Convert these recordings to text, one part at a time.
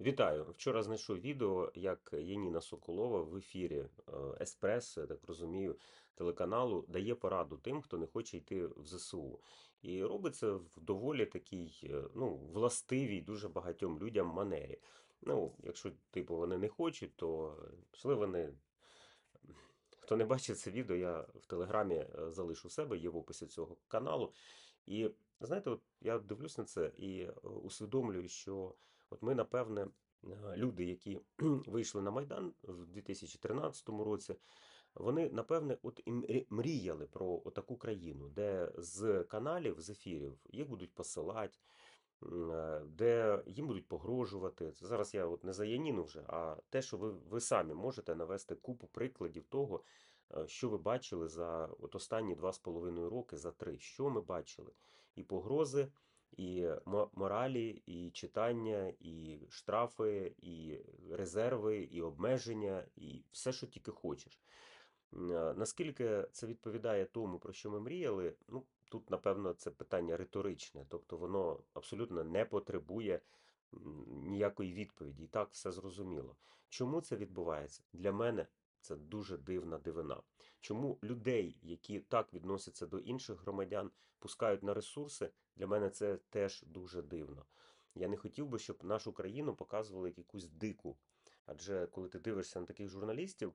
Вітаю! Вчора знайшов відео, як Яніна Соколова в ефірі е, Еспресо, я так розумію, телеканалу дає пораду тим, хто не хоче йти в ЗСУ. І робить це в доволі такій, е, ну, властивій дуже багатьом людям манері. Ну, якщо типу вони не хочуть, то пішли вони. Хто не бачив це відео, я в Телеграмі е, залишу себе, є в описі цього каналу. І знаєте, от я дивлюсь на це і усвідомлюю, що от ми, напевне, е, люди, які вийшли на Майдан в 2013 році, вони, напевне, от і мрі- мріяли про таку країну, де з каналів, з ефірів їх будуть посилати, е, де їм будуть погрожувати. Це зараз я от не за Яніну вже, а те, що ви, ви самі можете навести купу прикладів того, е, що ви бачили за от останні два з половиною роки, за три. Що ми бачили? І погрози, і моралі, і читання, і штрафи, і резерви, і обмеження, і все, що тільки хочеш. Наскільки це відповідає тому, про що ми мріяли? Ну, тут, напевно, це питання риторичне, тобто воно абсолютно не потребує ніякої відповіді. І так все зрозуміло. Чому це відбувається? Для мене це дуже дивна дивина. Чому людей, які так відносяться до інших громадян, пускають на ресурси, для мене це теж дуже дивно. Я не хотів би, щоб нашу країну показували як якусь дику. Адже коли ти дивишся на таких журналістів,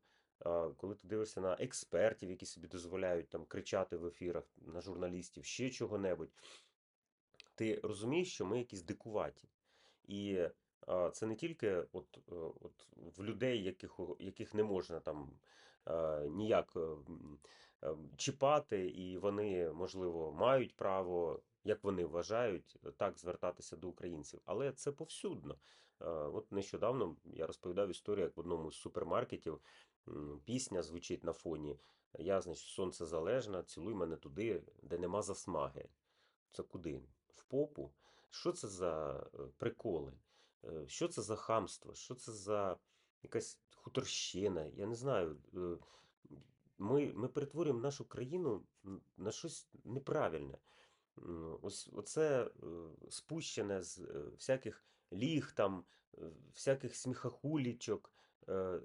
коли ти дивишся на експертів, які собі дозволяють там кричати в ефірах на журналістів, ще чого-небудь, ти розумієш, що ми якісь дикуваті. І це не тільки от, е, от в людей, яких, яких не можна там е, ніяк е, е, чіпати, і вони, можливо, мають право, як вони вважають, так звертатися до українців. Але це повсюдно. Е, От нещодавно я розповідав історію, як в одному з супермаркетів пісня звучить на фоні. Я, значить, сонцезалежна, цілуй мене туди, де нема засмаги. Це куди? В попу? Що це за е, приколи? Е, Що це за хамство? Що це за якась хуторщина? Я не знаю. Е, Ми, ми перетворюємо нашу країну на щось неправильне. Ось оце е, спущене з е, всяких ліг, там, всяких сміхахулічок,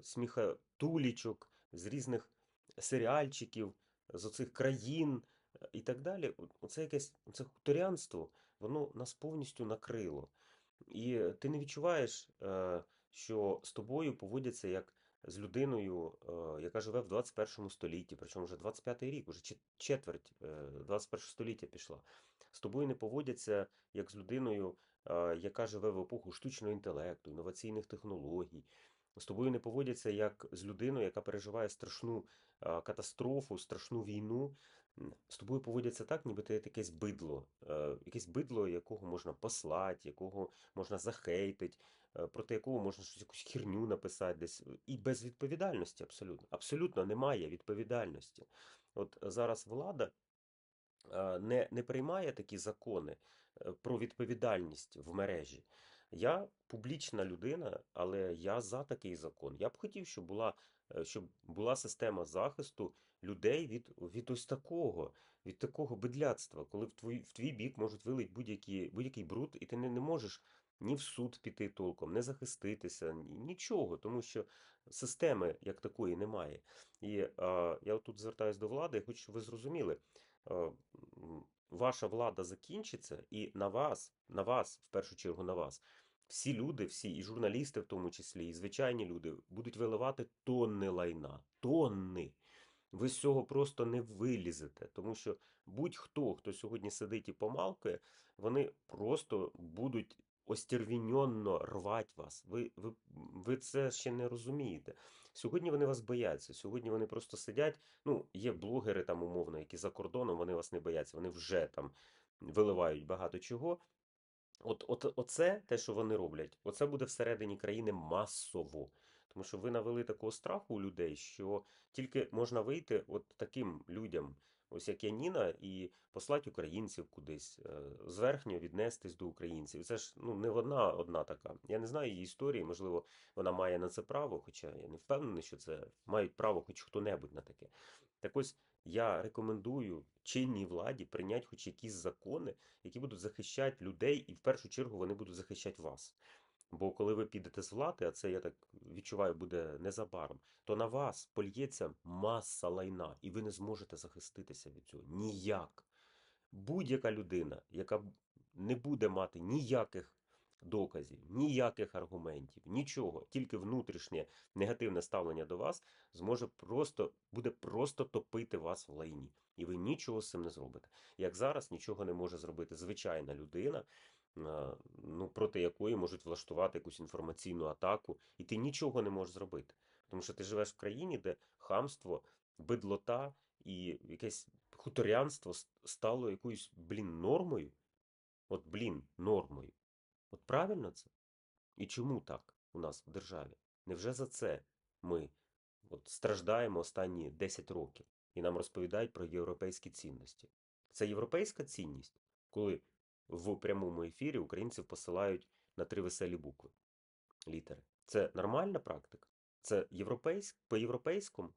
сміхатулічок, з різних серіальчиків, з оцих країн і так далі. Оце якесь це хуторянство, воно нас повністю накрило. І ти не відчуваєш, що з тобою поводяться як з людиною, е, яка живе в 21 столітті, причому вже 25-й рік, уже четверть е, 21 століття пішла. З тобою не поводяться як з людиною, е, яка живе в епоху штучного інтелекту, інноваційних технологій. З тобою не поводяться як з людиною, яка переживає страшну е, катастрофу, страшну війну. З тобою поводяться так, ніби ти якесь бидло, е, якесь бидло, якого можна послати, якого можна захейтити, проти якого можна щось якусь херню написати десь. І без відповідальності абсолютно. Абсолютно немає відповідальності. От зараз влада е, не, не приймає такі закони е, про відповідальність в мережі. Я публічна людина, але я за такий закон. Я б хотів, щоб була, е, щоб була система захисту людей від, від ось такого, від такого бидляцтва, коли в твій, в твій бік можуть вилити будь-який будь-який бруд, і ти не, не можеш ні в суд піти толком, не захиститися, нічого, тому що системи як такої немає. І а, я тут звертаюся до влади, хочу, щоб ви зрозуміли. е, Ваша влада закінчиться, і на вас, на вас, в першу чергу на вас, всі люди, всі, і журналісти в тому числі, і звичайні люди, будуть виливати тонни лайна, тонни. Ви з цього просто не вилізете, тому що будь-хто, хто сьогодні сидить і помалкує, вони просто будуть остервіньонно рвать вас. Ви, ви, ви це ще не розумієте. Сьогодні вони вас бояться. Сьогодні вони просто сидять. Ну, є блогери там умовно, які за кордоном, вони вас не бояться. Вони вже там виливають багато чого. От, от, оце те, що вони роблять, оце буде всередині країни масово. Тому що ви навели такого страху у людей, що тільки можна вийти от таким людям, ось як Яніна, і послати українців кудись, е, зверхньо віднестись до українців. Це ж ну, не одна одна така. Я не знаю її історії, можливо, вона має на це право, хоча я не впевнений, що це мають право хоч хто-небудь на таке. Так ось я рекомендую чинній владі прийняти хоч якісь закони, які будуть захищати людей, і в першу чергу вони будуть захищати вас. Бо коли ви підете з влади, а це я так відчуваю, буде незабаром, то на вас польється маса лайна, і ви не зможете захиститися від цього. Ніяк. Будь-яка людина, яка не буде мати ніяких доказів, ніяких аргументів, нічого, тільки внутрішнє негативне ставлення до вас, зможе просто буде просто топити вас в лайні. І ви нічого з цим не зробите. Як зараз нічого не може зробити звичайна людина, ну, проти якої можуть влаштувати якусь інформаційну атаку, і ти нічого не можеш зробити. Тому що ти живеш в країні, де хамство, бидлота і якесь хуторянство стало якоюсь, блін, нормою. От, блін, нормою. От правильно це? І чому так у нас в державі? Невже за це ми от страждаємо останні 10 років і нам розповідають про європейські цінності? Це європейська цінність, коли в прямому ефірі українців посилають на три веселі букви, літери. Це нормальна практика? Це європейськ... по-європейському?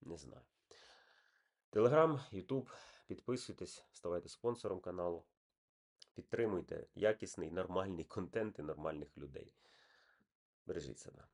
Не знаю. Телеграм, Ютуб, підписуйтесь, ставайте спонсором каналу. Підтримуйте якісний, нормальний контент і нормальних людей. Бережіть себе.